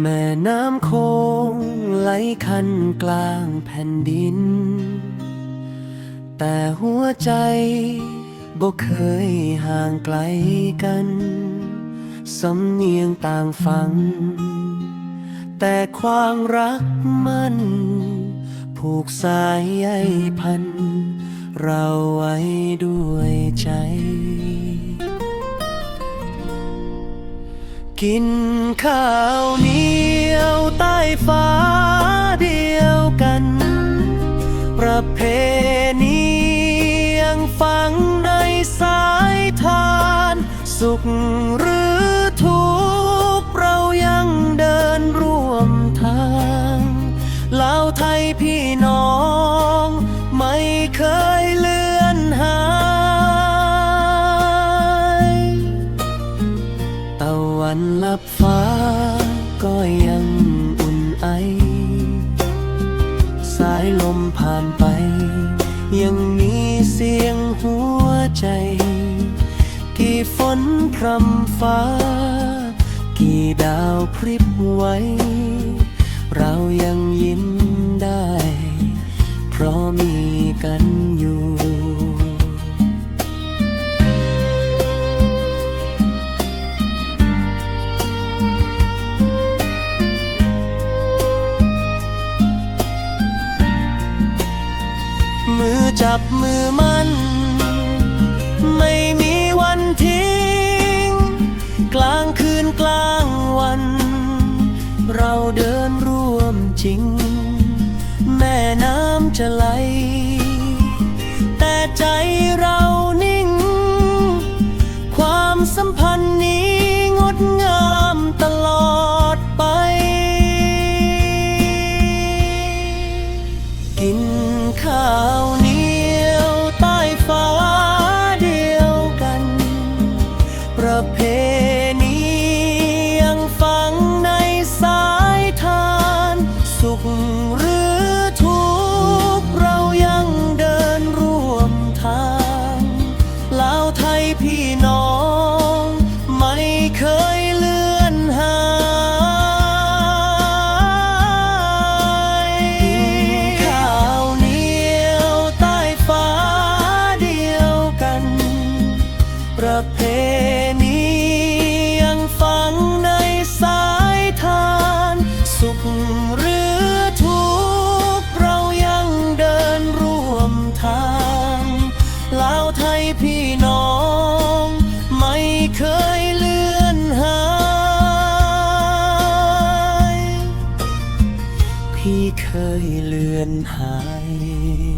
แม่น้ำโคงไหลคันกลางแผ่นดิน แต่หัวใจบ่เคยห่างไกลกันสำเนียงต่างฟัง แต่ความรักมัน ผูกสายใยพัน เราไว้ด้วยใจ กินข้าวเหนียวใต้ฟ้าเดียวกัน ประเพณียังฝังในสายทาน สุขหรือทุกข์เรายังเดินร่วมทางลาวไทยพี่น้องายลมผ่านไป ยังมีเสียงหัวใจ กี่ฝนพรำฟ้า กี่ดาวพริบไว้ เรายังยิ้มได้ เพราะมีกันอยู่ มือจับมือมัน ไม่มีวันทิ้ง กลางคืนกลางวัน เราเดินร่วมจริง แม่น้ำจะไหล แต่ใจเรานิ่ง ความสัมพันธ์นี้งดงาม ประเพณียังฝังในสายทาน สุขหรือทุกข์เรายังเดินร่วมทางลาวไทยพี่น้อง ไม่เคยเลือนหายข้าวเหนียวใต้ฟ้าเดียวกัน ประเพณี 海